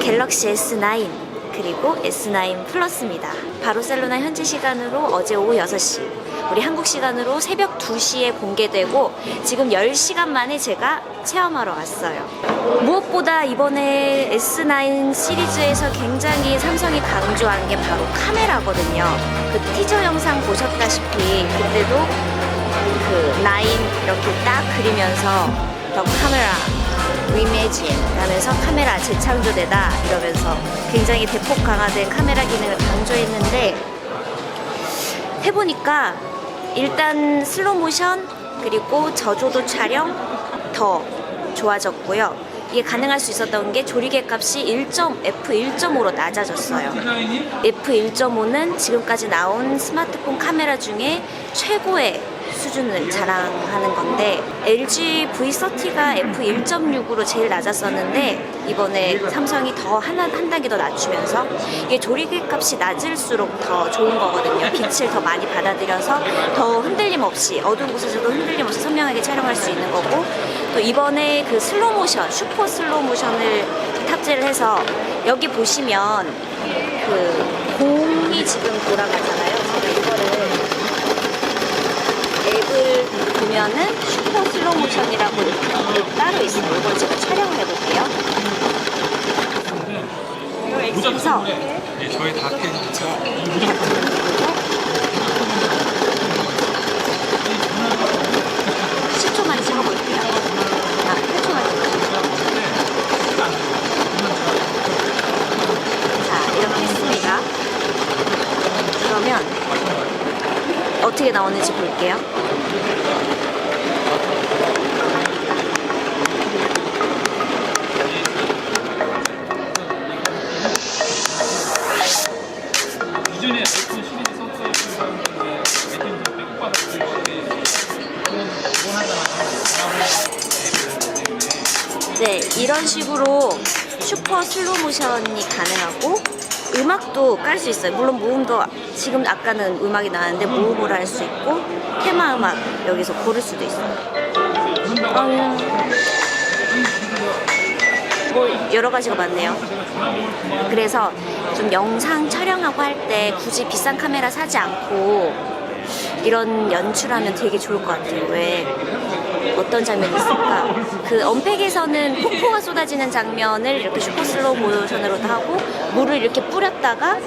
갤럭시 S9 그리고 S9 플러스입니다. 바르셀로나 현지 시간으로 어제 오후 6시, 우리 한국 시간으로 새벽 2시에 공개되고 지금 10시간 만에 제가 체험하러 왔어요. 무엇보다 이번에 S9 시리즈에서 굉장히 삼성이 강조한 게 바로 카메라거든요. 그 티저 영상 보셨다시피 그때도 그 라인 이렇게 딱 그리면서 더 카메라 리메진 하면서 카메라 재창조되다 이러면서 굉장히 대폭 강화된 카메라 기능을 강조했는데 해보니까 일단 슬로우 모션 그리고 저조도 촬영 더 좋아졌고요. 이게 가능할 수 있었던 게 조리개 값이 1. f1.5로 낮아졌어요. f1.5는 지금까지 나온 스마트폰 카메라 중에 최고의 수준을 자랑하는 건데 LG V30가 f1.6으로 제일 낮았었는데 이번에 삼성이 더 하나 한 단계 더 낮추면서 이게 조리개 값이 낮을수록 더 좋은 거거든요. 빛을 더 많이 받아들여서 더 흔들림 없이 어두운 곳에서도 흔들림 없이 선명하게 촬영할 수 있는 거고 또 이번에 그 슬로우 모션 슈퍼 슬로우 모션을 탑재를 해서 여기 보시면 그 공이 지금 돌아가잖아요. 제가 이거를 앱을 보면은 슈퍼 슬로우 모션이라고 앱 따로 있어요. 이걸 제가 촬영을 해볼게요. 그래서 예, 저희 다 캐니까 10초만 찍어볼게요. 아, 8초만 찍어볼게요. 자, 이렇게 했습니다. 그러면 어떻게 나오는지 볼게요. 이런 식으로 슈퍼 슬로우 모션이 가능하고 음악도 깔 수 있어요. 물론 모음도 지금 아까는 음악이 나왔는데 모음으로 할 수 있고 테마 음악 여기서 고를 수도 있어요. 음, 뭐 여러 가지가 많네요. 그래서 좀 영상 촬영하고 할 때 굳이 비싼 카메라 사지 않고 이런 연출하면 되게 좋을 것 같아요. 왜 어떤 장면이 있을까? 그 언팩에서는 폭포가 쏟아지는 장면을 이렇게 슈퍼 슬로우 모션으로도 하고 물을 이렇게 뿌렸다가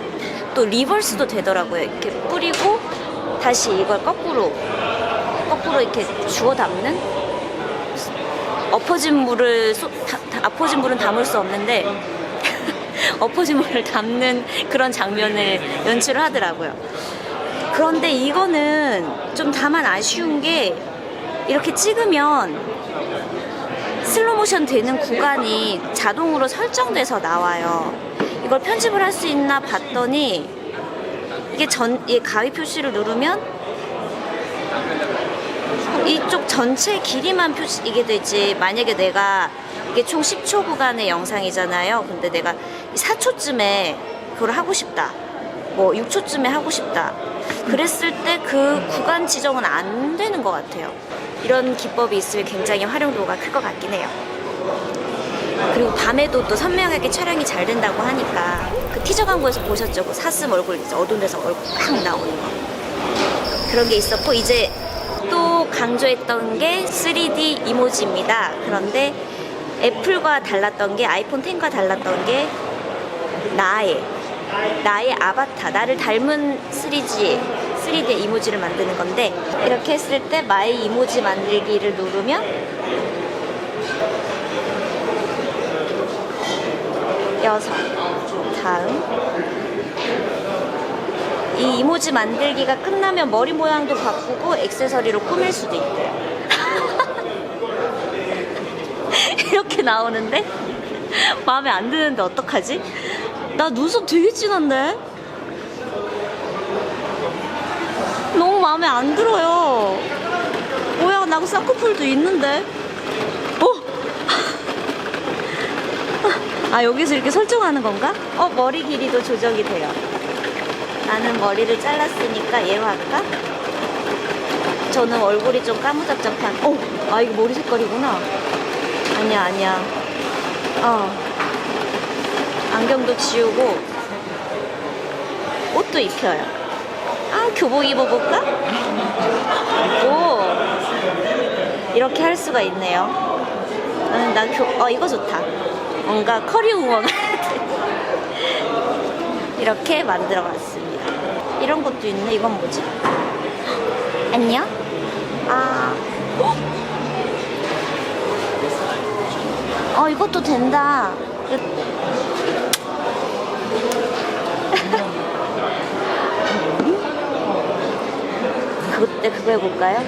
또 리버스도 되더라고요. 이렇게 뿌리고 다시 이걸 거꾸로 거꾸로 이렇게 주워 담는 엎어진 물을 쏟- 엎어진 물은 담을 수 없는데 엎어진 물을 담는 그런 장면을 연출을 하더라고요. 그런데 이거는 좀 다만 아쉬운 게 이렇게 찍으면 슬로우 모션 되는 구간이 자동으로 설정돼서 나와요. 이걸 편집을 할 수 있나 봤더니 이게 전, 이 가위 표시를 누르면 이쪽 전체 길이만 표시 이게 되지 만약에 내가 이게 총 10초 구간의 영상이잖아요. 근데 내가 4초쯤에 그걸 하고 싶다. 뭐 6초쯤에 하고 싶다. 그랬을 때 그 구간 지정은 안 되는 것 같아요. 이런 기법이 있으면 굉장히 활용도가 클 것 같긴 해요. 그리고 밤에도 또 선명하게 촬영이 잘 된다고 하니까 그 티저 광고에서 보셨죠? 그 사슴 얼굴 어두운 데서 얼굴 팍 나오는 거. 그런 게 있었고 이제 또 강조했던 게 3D 이모지입니다. 그런데 애플과 달랐던 게 아이폰 10과 달랐던 게 나의 나의 아바타 나를 닮은 3D 3D 이모지를 만드는 건데 이렇게 했을 때 마이 이모지 만들기를 누르면 여섯 다음 이 이모지 만들기가 끝나면 머리 모양도 바꾸고 액세서리로 꾸밀 수도 있대요. 이렇게 나오는데 마음에 안 드는데 어떡하지? 나 눈썹 되게 진한데? 너무 마음에 안 들어요. 뭐야, 나 쌍꺼풀도 있는데? 어? 아, 여기서 이렇게 설정하는 건가? 어, 머리 길이도 조정이 돼요. 나는 머리를 잘랐으니까 얘로 할까? 저는 얼굴이 좀 까무잡잡한, 어, 아, 이거 머리 색깔이구나. 아니야, 아니야. 어. 안경도 지우고, 옷도 입혀요. 아, 교복 입어볼까? 오. 이렇게 할 수가 있네요. 음, 나 교, 어, 이거 좋다. 뭔가 커리 우먼. 이렇게 만들어 봤습니다. 이런 것도 있네. 이건 뭐지? 안녕? 아. 어, 이것도 된다. 그때 그거 해볼까요?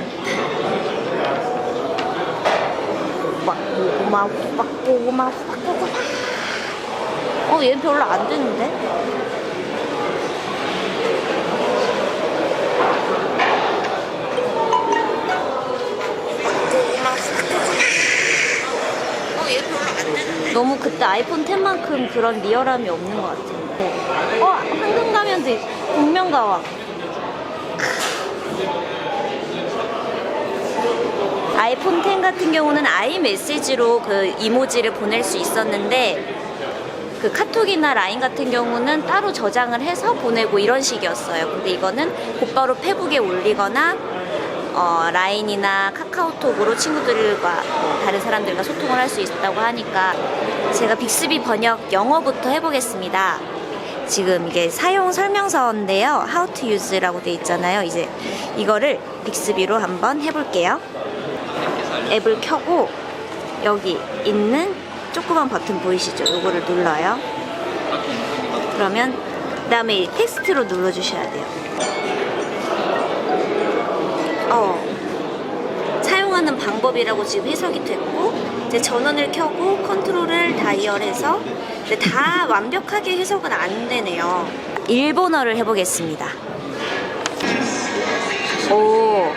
막고구마 막고구마 막고구마 어 얘는 별로 안 되는데? 너무 그때 아이폰 10만큼 그런 리얼함이 없는 것 같은데. 어 황금 가면도 있- 복면가왕 아이폰 10 같은 경우는 아이 메시지로 그 이모지를 보낼 수 있었는데 그 카톡이나 라인 같은 경우는 따로 저장을 해서 보내고 이런 식이었어요. 근데 이거는 곧바로 페북에 올리거나 어, 라인이나 카카오톡으로 친구들과 뭐 다른 사람들과 소통을 할 수 있다고 하니까 제가 빅스비 번역 영어부터 해보겠습니다. 지금 이게 사용 설명서인데요. How to use라고 돼 있잖아요. 이제 이거를 빅스비로 한번 해볼게요. 앱을 켜고 여기 있는 조그만 버튼 보이시죠? 이거를 눌러요. 그러면 그 다음에 이 텍스트로 눌러주셔야 돼요. 어, 사용하는 방법이라고 지금 해석이 됐고 이제 전원을 켜고 컨트롤을 다이얼해서 다 완벽하게 해석은 안 되네요. 일본어를 해보겠습니다. 오,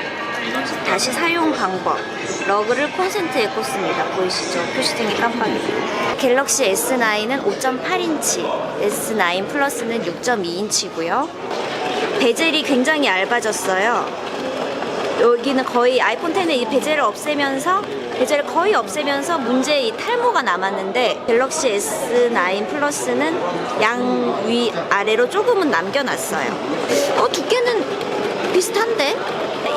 다시 사용 방법. 러그를 콘센트에 꽂습니다. 보이시죠? 표시된 게 깜빡이네요. 갤럭시 S9은 5.8인치, S9 플러스는 6.2인치고요. 베젤이 굉장히 얇아졌어요. 여기는 거의 아이폰 10의 이 베젤을 없애면서 베젤을 거의 없애면서 문제 이 탈모가 남았는데 갤럭시 S9 플러스는 양 위 아래로 조금은 남겨놨어요. 어 두께는 비슷한데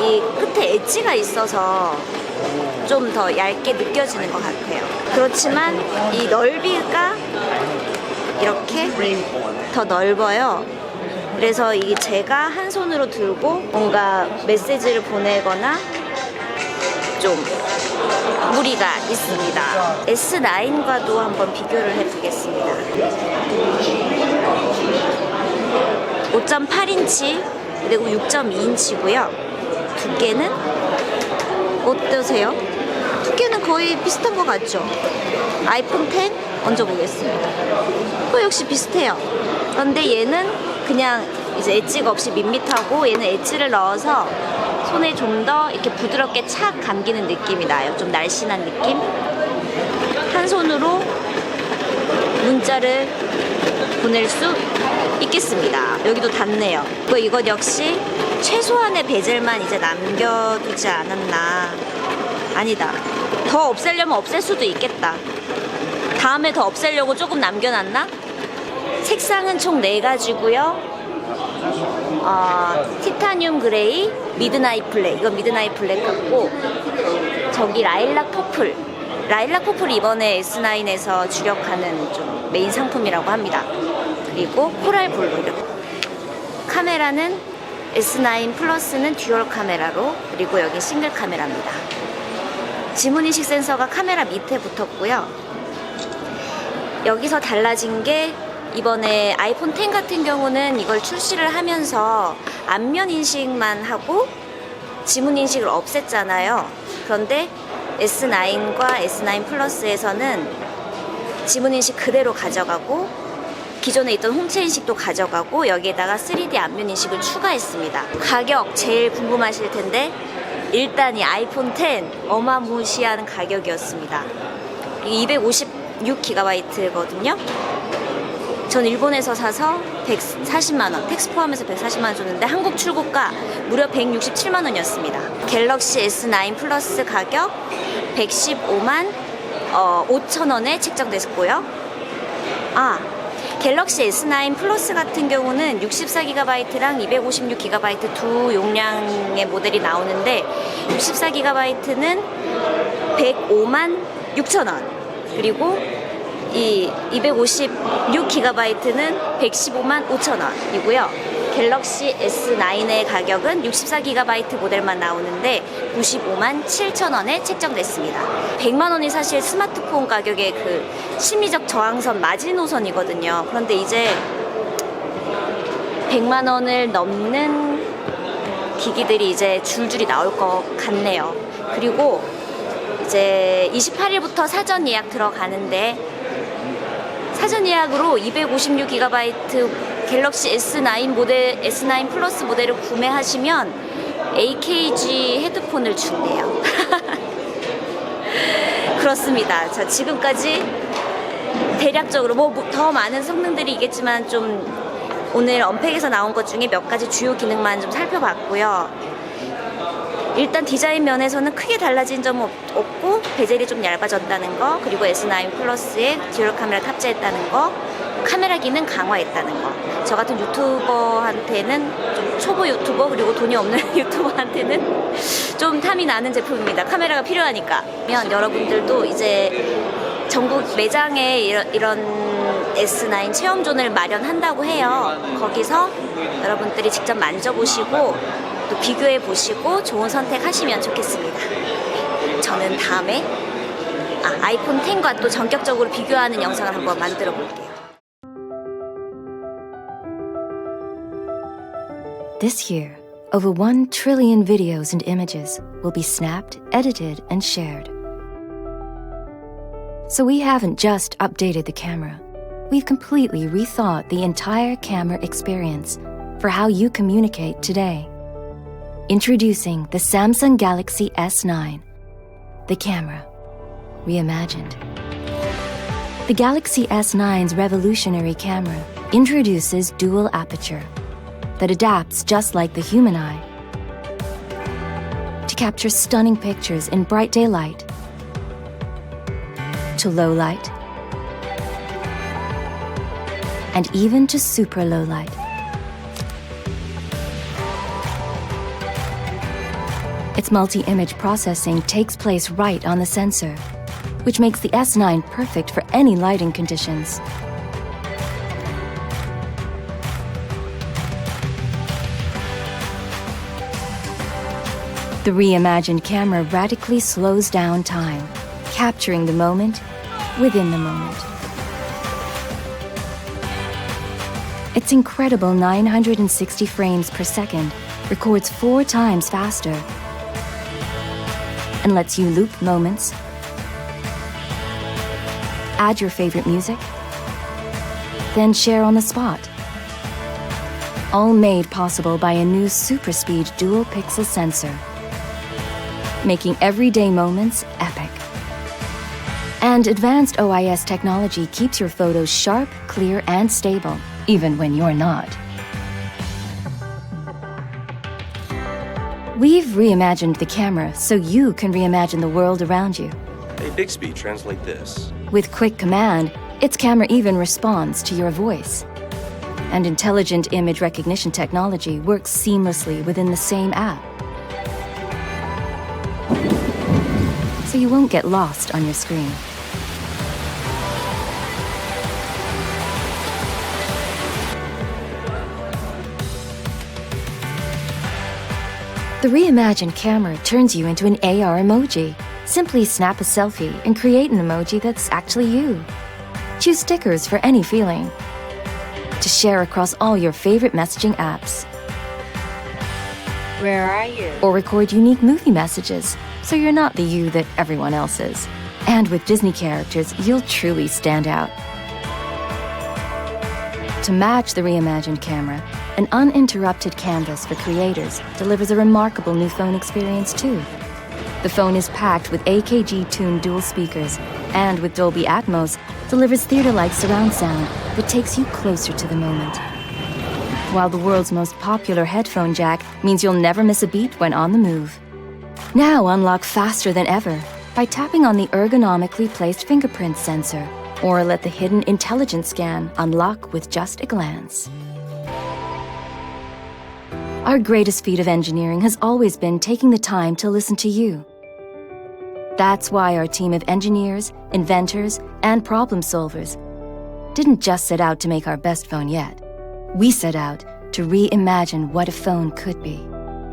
이 끝에 엣지가 있어서 좀 더 얇게 느껴지는 것 같아요. 그렇지만 이 넓이가 이렇게 더 넓어요. 그래서 이 제가 한 손으로 들고 뭔가 메시지를 보내거나 좀 무리가 있습니다. S9과도 한번 비교를 해보겠습니다. 5.8인치 그리고 6.2인치고요. 두께는 어떠세요? 두께는 거의 비슷한 것 같죠? 아이폰 10 얹어보겠습니다. 그 역시 비슷해요. 그런데 얘는 그냥 이제 엣지가 없이 밋밋하고 얘는 엣지를 넣어서 손에 좀 더 이렇게 부드럽게 착 감기는 느낌이 나요. 좀 날씬한 느낌? 한 손으로 문자를 보낼 수 있겠습니다. 여기도 닿네요. 그 이것 역시 최소한의 베젤만 이제 남겨두지 않았나. 아니다. 더 없애려면 없앨 수도 있겠다. 다음에 더 없애려고 조금 남겨놨나? 색상은 총 4가지고요. 어, 티타늄 그레이, 미드나잇 블랙. 이건 미드나잇 블랙 같고, 저기 라일락 퍼플. 라일락 퍼플 이번에 S9에서 주력하는 좀 메인 상품이라고 합니다. 그리고 코랄 블루. 카메라는 S9 플러스는 듀얼 카메라로, 그리고 여기 싱글 카메라입니다. 지문인식 센서가 카메라 밑에 붙었고요. 여기서 달라진 게 이번에 아이폰 10 같은 경우는 이걸 출시를 하면서 안면 인식만 하고 지문 인식을 없앴잖아요. 그런데 S9과 S9 플러스에서는 지문 인식 그대로 가져가고 기존에 있던 홍채 인식도 가져가고 여기에다가 3D 안면 인식을 추가했습니다. 가격 제일 궁금하실 텐데 일단 이 아이폰 10 어마무시한 가격이었습니다. 이게 256GB거든요. 전 일본에서 사서 140만 원, 텍스 포함해서 140만 원 줬는데 한국 출고가 무려 167만 원이었습니다. 갤럭시 S9 플러스 가격 115만 어, 5,000원에 책정됐고요. 아, 갤럭시 S9 플러스 같은 경우는 64GB랑 256GB 두 용량의 모델이 나오는데 64GB는 105만 6천원 그리고 이 256GB는 115만 5천원이고요. 갤럭시 S9의 가격은 64GB 모델만 나오는데 95만 7천 원에 책정됐습니다. 100만 원이 사실 스마트폰 가격의 그 심리적 저항선 마지노선이거든요. 그런데 이제 100만 원을 넘는 기기들이 이제 줄줄이 나올 것 같네요. 그리고 이제 28일부터 사전 예약 들어가는데 사전 예약으로 256GB 갤럭시 S9 모델 S9 플러스 모델을 구매하시면 AKG 헤드폰을 준대요. 그렇습니다. 자, 지금까지 대략적으로 뭐 더 많은 성능들이 있겠지만 좀 오늘 언팩에서 나온 것 중에 몇 가지 주요 기능만 좀 살펴봤고요. 일단 디자인 면에서는 크게 달라진 점은 없- 없고 베젤이 좀 얇아졌다는 거 그리고 S9 플러스에 듀얼 카메라 탑재했다는 거 카메라 기능 강화했다는 거 저 같은 유튜버한테는 좀 초보 유튜버 그리고 돈이 없는 유튜버한테는 좀 탐이 나는 제품입니다 카메라가 필요하니까 면 여러분들도 이제 전국 매장에 이런, 이런 S9 체험존을 마련한다고 해요 거기서 여러분들이 직접 만져보시고 또 비교해 보시고 좋은 선택하시면 좋겠습니다. 저는 다음에 아, 아이폰 10과 또 전격적으로 비교하는 영상을 한번 만들어 볼게요. This year, over 1 trillion videos and images will be snapped, edited, and shared. So we haven't just updated the camera, we've completely rethought the entire camera experience for how you communicate today. Introducing the Samsung Galaxy S9, the camera reimagined. The Galaxy S9's revolutionary camera introduces dual aperture that adapts just like the human eye to capture stunning pictures in bright daylight, to low light, and even to super low light. Its multi image processing takes place right on the sensor, which makes the S9 perfect for any lighting conditions. The reimagined camera radically slows down time, capturing the moment within the moment. Its incredible 960 frames per second records four times faster and lets you loop moments, add your favorite music, then share on the spot. All made possible by a new super speed dual pixel sensor making everyday moments epic. And advanced OIS technology keeps your photos sharp, clear, and stable, even when you're not. We've reimagined the camera so you can reimagine the world around you. Hey, Bixby, translate this. With quick command, its camera even responds to your voice. And intelligent image recognition technology works seamlessly within the same app. So you won't get lost on your screen. The reimagined camera turns you into an AR emoji. Simply snap a selfie and create an emoji that's actually you. Choose stickers for any feeling. To share across all your favorite messaging apps. Where are you? Or record unique movie messages so you're not the you that everyone else is. And with Disney characters, you'll truly stand out. To match the reimagined camera, an uninterrupted canvas for creators delivers a remarkable new phone experience too. The phone is packed with AKG tuned dual speakers and with Dolby Atmos delivers theater-like surround sound that takes you closer to the moment. While the world's most popular headphone jack means you'll never miss a beat when on the move. Now unlock faster than ever by tapping on the ergonomically placed fingerprint sensor, or let the hidden intelligence scan unlock with just a glance. Our greatest feat of engineering has always been taking the time to listen to you. That's why our team of engineers, inventors, and problem solvers didn't just set out to make our best phone yet. We set out to reimagine what a phone could be.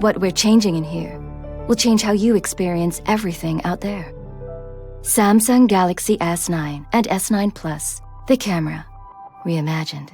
What we're changing in here will change how you experience everything out there. Samsung Galaxy S9 and S9 Plus, the camera reimagined.